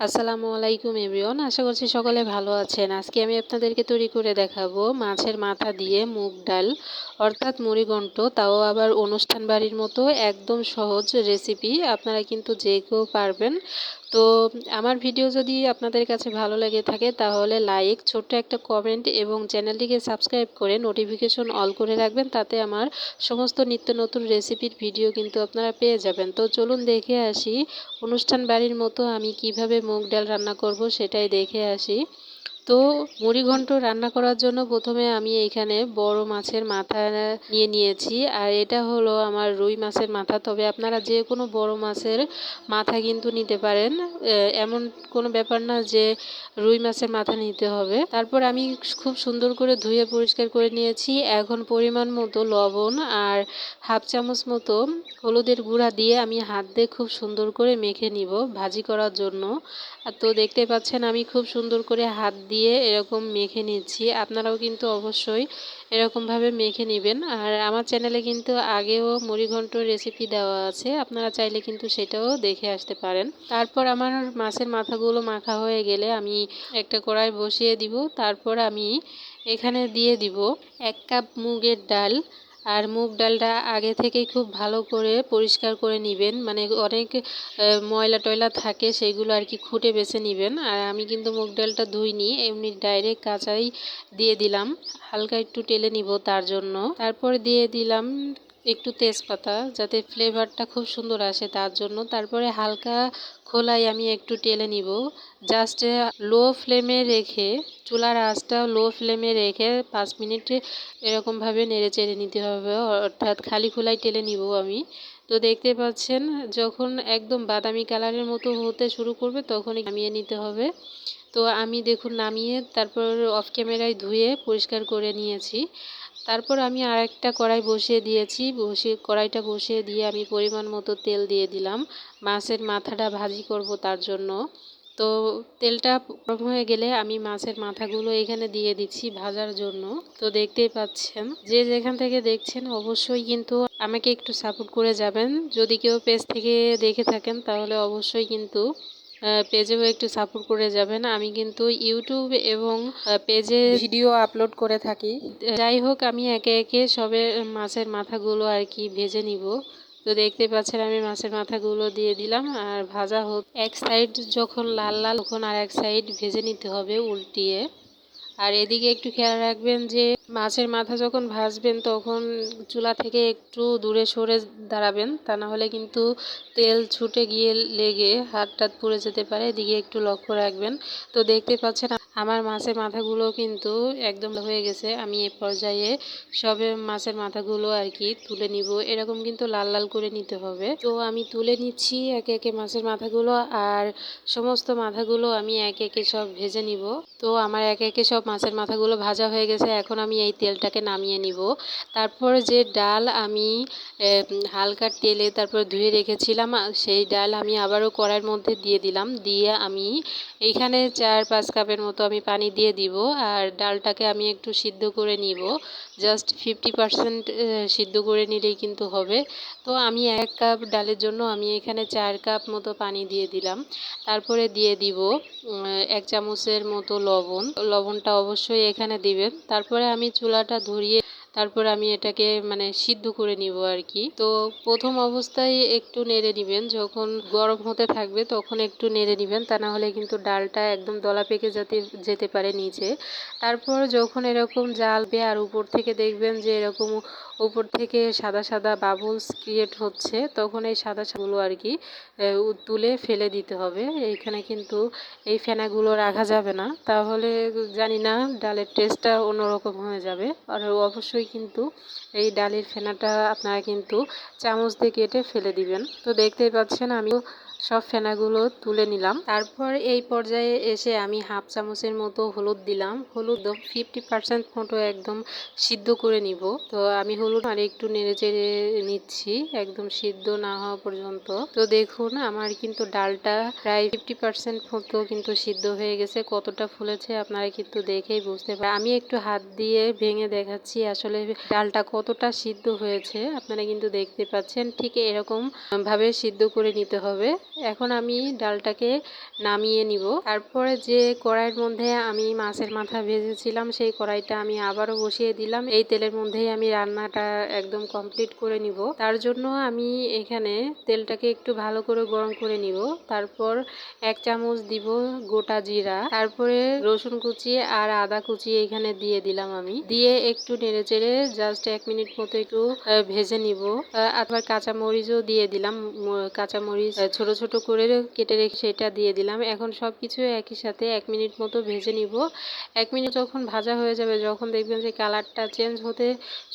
আসসালামু আলাইকুম এভরিওয়ান, আশা করছি সকলে ভালো আছেন। আজকে আমি আপনাদেরকে তৈরি করে দেখাবো মাছের মাথা দিয়ে মুগ ডাল, অর্থাৎ মুড়িঘণ্ট, তাও আবার অনুষ্ঠান বাড়ির মতো একদম সহজ রেসিপি আপনারা কিন্তু যে কেউ পারবেন তো আমার ভিডিও যদি আপনাদের কাছে ভালো লেগে থাকে, তাহলে লাইক ছোট্ট একটা কমেন্ট এবং চ্যানেলটিকে সাবস্ক্রাইব করে নোটিফিকেশন অল করে রাখবেন, তাতে আমার সমস্ত নিত্য নতুন রেসিপির ভিডিও কিন্তু আপনারা পেয়ে যাবেন। তো চলুন দেখে আসি, অনুষ্ঠান বাড়ির মতো আমি কীভাবে মুগ ডাল রান্না করব সেটাই দেখে আসি। তো মুড়িঘণ্ট রান্না করার জন্য প্রথমে আমি এইখানে বড় মাছের মাথা নিয়ে নিয়েছি। আর এটা হলো আমার রুই মাছের মাথা। তবে আপনারা যে কোনো বড় মাছের মাথা কিন্তু নিতে পারেন। এমন কোনো ব্যাপার না যে রুই মাছের মাথা নিতে হবে। তারপর আমি খুব সুন্দর করে ধুয়ে পরিষ্কার করে নিয়েছি। এখন পরিমাণ মতো লবণ আর হাফ চামচ মতো হলুদের গুঁড়া দিয়ে আমি হাত দিয়ে খুব সুন্দর করে মেখে নিব ভাজি করার জন্য। তো দেখতে পাচ্ছেন আমি খুব সুন্দর করে হাত দিয়ে এরকম মেখে নিচ্ছি। আপনারাও কিন্তু অবশ্যই এরকমভাবে মেখে নেবেন। আর আমার চ্যানেলে কিন্তু আগেও মুড়িঘণ্ট রেসিপি দেওয়া আছে। আপনারা চাইলে কিন্তু সেটাও দেখে আসতে পারেন। তারপর আমার মাছের মাথাগুলো মাখা হয়ে গেলে আমি একটা কড়াই বসিয়ে দিব। তারপর আমি এখানে দিয়ে দিব এক কাপ মুগের ডাল আর মুগ ডালটা আগে থেকেই খুব ভালো করে পরিষ্কার করে নেবেন। মানে অনেক ময়লা টয়লা থাকে সেগুলো আর কি খুঁটে বেছে নেবেন। আর আমি কিন্তু মুগ ডালটা ধুইনি, এমনি ডাইরেক্ট কাঁচাই দিয়ে দিলাম। হালকা একটু টেলে নিব তার জন্য। তারপর দিয়ে দিলাম একটু তেজপাতা যাতে ফ্লেভারটা খুব সুন্দর আসে তার জন্য। তারপরে হালকা খোলাই আমি একটু টেলে নিব। জাস্ট লো ফ্লেমে রেখে, চুলার আঁচটা লো ফ্লেমে রেখে পাঁচ মিনিট এরকমভাবে নেড়ে চেড়ে নিতে হবে। অর্থাৎ খালি খোলাই টেলে নিব আমি। তো দেখতে পাচ্ছেন, যখন একদম বাদামি কালারের মতো হতে শুরু করবে তখনই নামিয়ে নিতে হবে। তো আমি দেখুন নামিয়ে তারপর অফ ক্যামেরায় ধুয়ে পরিষ্কার করে নিয়েছি। তারপর আমি আর একটা কড়াই বসিয়ে দিয়েছি। বসিয়ে, কড়াইটা বসিয়ে দিয়ে আমি পরিমাণ মতো তেল দিয়ে দিলাম। মাছের মাথাটা ভাজি করব তার জন্য। তো তেলটা গরম হয়ে গেলে আমি মাছের মাথাগুলো এখানে দিয়ে দিচ্ছি ভাজার জন্য। তো দেখতেই পাচ্ছেন, যে যেখান থেকে দেখছেন অবশ্যই কিন্তু আমাকে একটু সাপোর্ট করে যাবেন। যদি কেউ পেজ থেকে দেখে থাকেন তাহলে অবশ্যই কিন্তু পেজেও একটু সাপোর্ট করে যাবেন। আমি কিন্তু ইউটিউব এবং পেজে ভিডিও আপলোড করে থাকি। যাই হোক আমি একে একে সবে মাছের মাথাগুলো আর কি ভেজে নিব। তো দেখতে পাচ্ছেন আমি মাছের মাথাগুলো দিয়ে দিলাম। আর ভাজা হোক এক সাইড যখন লাল লাল তখন আর এক সাইড ভেজে নিতে হবে উল্টিয়ে। আর এদিকে একটু খেয়াল রাখবেন যে মাছের মাথা যখন ভাসবেন তখন চুলা থেকে একটু দূরে সরে দাঁড়াবেন, তা না হলে কিন্তু তেল ছুটে গিয়ে লেগে হাত টাত পুড়ে যেতে পারে। এদিকে একটু লক্ষ্য রাখবেন। তো দেখতে পাচ্ছেন আমার মাছের মাথাগুলো কিন্তু একদম হয়ে গেছে। আমি এ পর্যায়ে সবে মাছের মাথাগুলো আর কি তুলে নিব। এরকম কিন্তু লাল লাল করে নিতে হবে। তো আমি তুলে নিচ্ছি একে একে মাছের মাথাগুলো আর সমস্ত মাথাগুলো আমি একে একে সব ভেজে নিব। তো আমার একে একে সব মাছের মাথাগুলো ভাজা হয়ে গেছে। এখন আমি এই তেলটাকে নামিয়ে নিব। তারপর যে ডাল আমি হালকা তেলে তারপর ধুয়ে রেখেছিলাম, সেই ডাল আমি আবারও কড়াইয়ের মধ্যে দিয়ে দিলাম। দিয়ে আমি এইখানে চার পাঁচ কাপের মতো আমি পানি দিয়ে দিব আর ডালটাকে আমি একটু সিদ্ধ করে নিব। জাস্ট ফিফটি পারসেন্ট সিদ্ধ করে নিলেই কিন্তু হবে। তো আমি এক কাপ ডালের জন্য আমি এখানে চার কাপ মতো পানি দিয়ে দিলাম। তারপরে দিয়ে দিব এক চামচের মতো লবণ। লবণটা অবশ্যই এখানে দিবেন। তারপরে আমি চুলাটা ধরিয়ে তারপর আমি এটাকে মানে সিদ্ধ করে নিব আর কি। তো প্রথম অবস্থায় একটু নেড়ে নিবেন, যখন গরম হতে থাকবে তখন একটু নেড়ে নিবেন, তা না হলে কিন্তু ডালটা একদম দলা পেকে যেতে যেতে পারে নিচে। তারপর যখন এরকম জ্বালবে আর উপর থেকে দেখবেন যে এরকম উপর থেকে সাদা সাদা বাবলস ক্রিয়েট হচ্ছে, তখন এই সাদা সাদাগুলো আর কি তুলে ফেলে দিতে হবে। এইখানে কিন্তু এই ফেনাগুলো রাখা যাবে না। তাহলে জানি না ডালের টেস্টটা অন্যরকম হয়ে যাবে। আর অবশ্যই কিন্তু এই ডালের ফেনাটা আপনারা কিন্তু চামচ দিয়ে কেটে ফেলে দিবেন। তো দেখতেই পাচ্ছেন আমি সব ফেনাগুলো তুলে নিলাম। তারপর এই পর্যায়ে এসে আমি হাফ চামচের মতো হলুদ দিলাম। হলুদ ফিফটি পার্সেন্ট মতো একদম সিদ্ধ করে নিব। তো আমি হলুদ আর একটু নেড়ে চেড়ে নিচ্ছি, একদম সিদ্ধ না হওয়া পর্যন্ত। তো দেখুন, আমার কিন্তু ডালটা প্রায় ফিফটি পার্সেন্ট মতো কিন্তু সিদ্ধ হয়ে গেছে। কতটা ফুলেছে আপনারা কিন্তু দেখেই বুঝতে পারেন আমি একটু হাত দিয়ে ভেঙে দেখাচ্ছি আসলে ডালটা কতটা সিদ্ধ হয়েছে। আপনারা কিন্তু দেখতে পাচ্ছেন, ঠিক এরকম ভাবে সিদ্ধ করে নিতে হবে। এখন আমি ডালটাকে নামিয়ে নিব। তারপরে যে কড়াইয়ের মধ্যে আমি মাছের মাথা ভেজেছিলাম, সেই কড়াইটা আমি আবারও বসিয়ে দিলাম। এই তেলের মধ্যেই আমি রান্নাটা একদম কমপ্লিট করে নিব। তার জন্য আমি এখানে তেলটাকে একটু ভালো করে গরম করে নিব। তারপর এক চামচ দিব গোটা জিরা। তারপরে রসুন কুচি আর আদা কুচি এখানে দিয়ে দিলাম আমি। দিয়ে একটু নেড়ে চেড়ে জাস্ট এক মিনিট মতো একটু ভেজে নিব। আবার কাঁচামরিচও দিয়ে দিলাম। কাঁচামরিচ কাঁচা মরিচ ছোট ছোট করে কেটে রেখে সেটা দিয়ে দিলাম। এখন সব কিছু একই সাথে এক মিনিট মতো ভেজে নিব। এক মিনিট যখন ভাজা হয়ে যাবে, যখন দেখবেন যে কালারটা চেঞ্জ হতে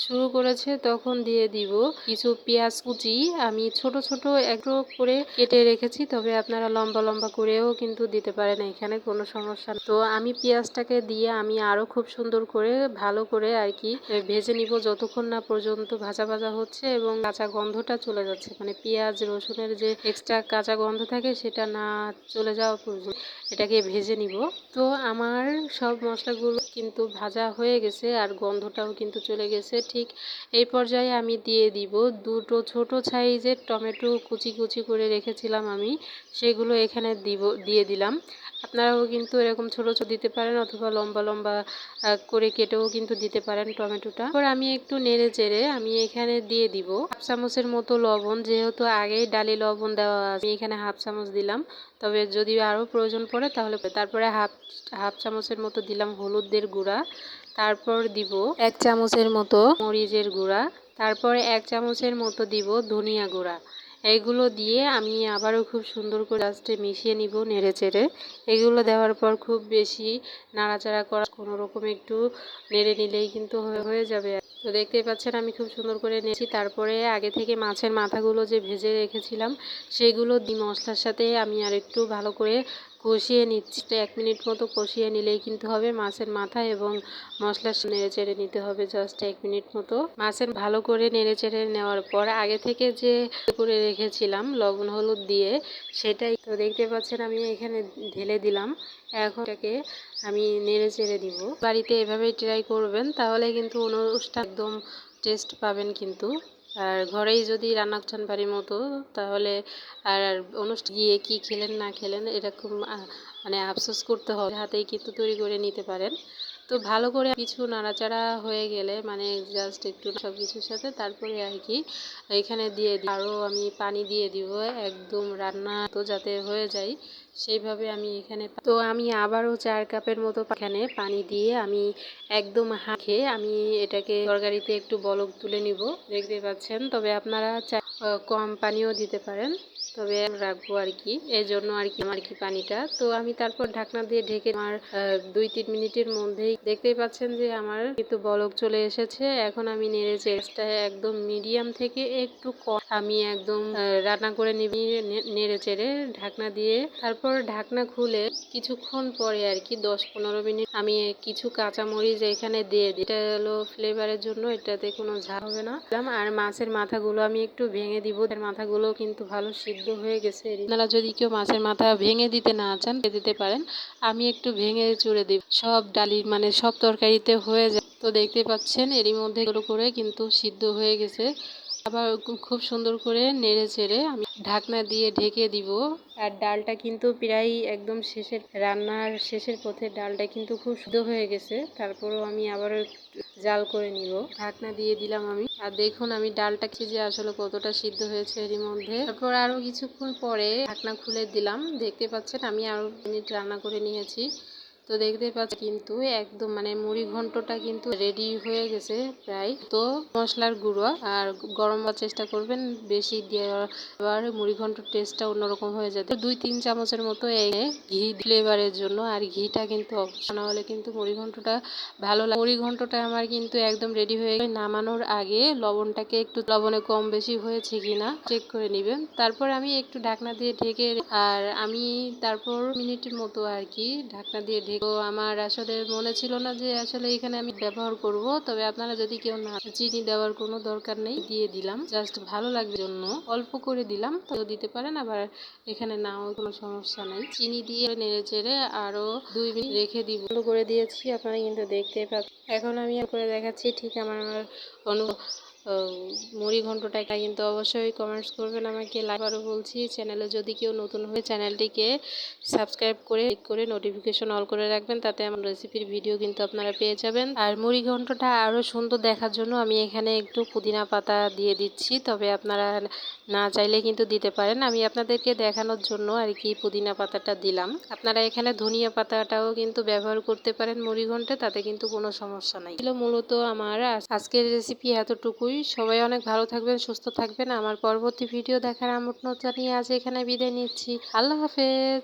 শুরু করেছে, তখন দিয়ে দিব কিছু পেঁয়াজ কুচি। আমি ছোট ছোট একটু করে কেটে রেখেছি, তবে আপনারা লম্বা লম্বা করেও কিন্তু দিতে পারেন, এখানে কোনো সমস্যা তো আমি পেঁয়াজটাকে দিয়ে আমি আরও খুব সুন্দর করে, ভালো করে আর কি ভেজে নিব যতক্ষণ না পর্যন্ত ভাজা ভাজা হচ্ছে এবং কাঁচা গন্ধটা চলে যাচ্ছে। মানে পেঁয়াজ, রসুনের যে এক্সট্রা কাঁচা গন্ধ থাকে, সেটা না চলে যাওয়া পর্যন্ত এটাকে ভেজে নিব। তো আমার সব মশলাগুলো কিন্তু ভাজা হয়ে গেছে আর গন্ধটাও কিন্তু চলে গেছে। ঠিক এই পর্যায়ে আমি দিয়ে দিব দুটো ছোট সাইজের টমেটো কুচি কুচি করে রেখেছিলাম আমি, সেগুলো এখানে দিব, দিয়ে দিলাম। আপনারাও কিন্তু এরকম ছোট ছোট দিতে পারেন অথবা লম্বা লম্বা করে কেটেও কিন্তু দিতে পারেন টমেটোটা। এরপর আমি একটু নেড়ে চেড়ে আমি এখানে দিয়ে দিব। হাফ চামচের মতো লবণ, যেহেতু আগেই ডালি লবণ দেওয়া আছে, আমি এখানে হাফ চামচ দিলাম। তবে যদি আরও প্রয়োজন পড়ে তাহলে তারপরে হাফ হাফ চামচের মতো দিলাম হলুদের গুঁড়া। তারপর দিব এক চামচের মতো মরিচের গুঁড়া। তারপর এক চামচের মতো দিব ধনিয়া গুঁড়া। এইগুলো দিয়ে আমি আবারও খুব সুন্দর করে লাস্টে মিশিয়ে নিব নেড়ে চেড়ে। এগুলো দেওয়ার পর খুব বেশি নাড়াচাড়া করা কোনো রকম একটু নেড়ে নিলেই কিন্তু হয়ে যাবে তো দেখতেই পাচ্ছেন আমি খুব সুন্দর করে নিয়েছি তারপরে আগে থেকে মাছের মাথাগুলো যে ভেজে রেখেছিলাম, সেগুলো দি মশলার সাথে আমি আর একটু ভালো করে কষিয়ে নিচ্ছি, এক মিনিট মতো কষিয়ে নিলেই কিন্তু হবে মাছের মাথা এবং মশলা নেড়ে চেড়ে নিতে হবে জাস্ট এক মিনিট মতো। মাছের ভালো করে নেড়ে চেড়ে নেওয়ার পর আগে থেকে যে করে রেখেছিলাম লবণ হলুদ দিয়ে সেটাই তো দেখতে পাচ্ছেন আমি এখানে ঢেলে দিলাম। এখন এটাকে আমি নেড়ে চেড়ে দিব। বাড়িতে এভাবেই ট্রাই করবেন, তাহলে কিন্তু অনুষ্ঠান একদম টেস্ট পাবেন কিন্তু। আর ঘরেই যদি রান্না করছেন বাড়ির মতো, তাহলে আর অনুষ্ঠান গিয়ে কি খেলেন না খেলেন, এরকম মানে আফসোস করতে হবে। হাতেই কিন্তু তৈরি করে নিতে পারেন। তো ভালো করে কিছু নাড়াচাড়া হয়ে গেলে মানে জাস্ট একটু সব কিছুর সাথে তারপরে আর কি এখানে দিয়ে দিই আরও আমি পানি দিয়ে দিব, একদম রান্না তো যাতে হয়ে যায়, সেইভাবে আমি এখানে তো আমি আবারও চার কাপের মতো এখানে পানি দিয়ে আমি একদম হাঁকে আমি এটাকে তরকারিতে একটু বলক তুলে নিব, দেখতে পাচ্ছেন? তবে আপনারা কম পানিও দিতে পারেন। তবে রাখব আর কি এই জন্য আর কি আমার কি পানিটা। তো আমি তারপর ঢাকনা দিয়ে ঢেকে আমার দুই তিন মিনিটের মধ্যেই দেখতেই পাচ্ছেন যে আমার কিন্তু বলক চলে এসেছে। এখন আমি নেড়ে একদম মিডিয়াম থেকে একটু কম আমি একদম রান্না করে নিবি নেড়ে চেড়ে ঢাকনা দিয়ে তারপর ঢাকনা খুলে কিছুক্ষণ পরে আর কি, দশ পনেরো মিনিট আমি কিছু কাঁচামরিচ এখানে দিয়ে দিই। এটা হলো ফ্লেভারের জন্য, এটাতে কোনো ঝাল হবে না। আর মাছের মাথাগুলো আমি একটু ভেঙে দিব। এর মাথাগুলো কিন্তু ভালো সিদ্ধ হয়ে গেছে। আপনারা যদি কেউ মাছের মাথা ভেঙে দিতে না চান দিতে পারেন। আমি একটু ভেঙে চুড়ে দিই। সব ডালি মানে সব তরকারিতে হয়ে যায়। তো দেখতে পাচ্ছেন, এরই মধ্যে করে কিন্তু সিদ্ধ হয়ে গেছে। আবার খুব সুন্দর করে নেড়ে চেড়ে আমি ঢাকনা দিয়ে ঢেকে দিব। আর ডালটা কিন্তু প্রায় একদম শেষের রান্নার শেষের পথে ডালটা কিন্তু খুব শুদ্ধ হয়ে গেছে। তারপরেও আমি আবারও জাল করে নিব। ঢাকনা দিয়ে দিলাম আমি। আর দেখুন আমি ডালটা খেয়ে যে আসলে কতটা সিদ্ধ হয়েছে এরই মধ্যে। তারপর আরও কিছুক্ষণ পরে ঢাকনা খুলে দিলাম। দেখতে পাচ্ছেন আমি আরও মিনিট রান্না করে নিয়েছি। তো দেখতে পাচ্ছি কিন্তু একদম মানে মুড়ি ঘন্টটা কিন্তু রেডি হয়ে গেছে প্রায়। তো মশলার গুঁড়ো আর গরম হওয়ার চেষ্টা করবেন, বেশি দেওয়ার মুড়ি ঘন্টর টেস্টটা অন্যরকম হয়ে যাবে। দুই তিন চামচের মতো ঘি ফ্লেভারের জন্য, আর ঘিটা কিন্তু না হলে কিন্তু মুড়ি ঘন্টটা ভালো লাগে। মুড়ি ঘন্টটা আমার কিন্তু একদম রেডি হয়ে গেছে। নামানোর আগে লবণটাকে একটু, লবণে কম বেশি হয়েছে কিনা চেক করে নেবেন। তারপর আমি একটু ঢাকনা দিয়ে ঢেকে আর আমি তারপর মিনিটের মতো আর কি ঢাকনা দিয়ে ঢেকে তো আমার আসলে মনে ছিল না যে আসলে এখানে আমি ব্যবহার করব। তবে আপনারা যদি কেউ না চিনি দেওয়ার কোনো দরকার নেই, দিয়ে দিলাম। জাস্ট ভালো লাগবে জন্য। অল্প করে দিলাম, তো দিতে পারেন। আবার এখানে নাও কোনো সমস্যা নাই। চিনি দিয়ে নেড়ে চেড়ে আরও দুই মিনিট রেখে দিব। করে দিয়েছি, আপনারা কিন্তু দেখতে পাচ্ছেন। এখন আমি করে দেখাচ্ছি, ঠিক আমার অনু মুড়ি ঘন্টটাকে কিন্তু অবশ্যই কমেন্টস করবেন আমাকে। আবারও বলছি চ্যানেলে যদি কেউ নতুন হয়ে চ্যানেলটিকে সাবস্ক্রাইব করে ক্লিক করে নোটিফিকেশন অল করে রাখবেন, তাতে আমার রেসিপির ভিডিও কিন্তু আপনারা পেয়ে যাবেন। আর মুড়ি ঘন্টটা আরও সুন্দর দেখার জন্য আমি এখানে একটু পুদিনা পাতা দিয়ে দিচ্ছি, তবে আপনারা না চাইলে কিন্তু দিতে পারেন। আমি আপনাদেরকে দেখানোর জন্য আর কি পুদিনা পাতাটা দিলাম। আপনারা এখানে ধনিয়া পাতাটাও কিন্তু ব্যবহার করতে পারেন মুড়ি ঘন্টে, তাতে কিন্তু কোনো সমস্যা নাই। ছিল মূলত আমার আজকের রেসিপি এতটুকুই। সবাই অনেক ভালো থাকবেন, সুস্থ থাকবেন। আমার পরবর্তী ভিডিও দেখার আমন্ত্রণ জানিয়ে আজ এখানে বিদায় নিচ্ছি। আল্লাহ হাফেজ।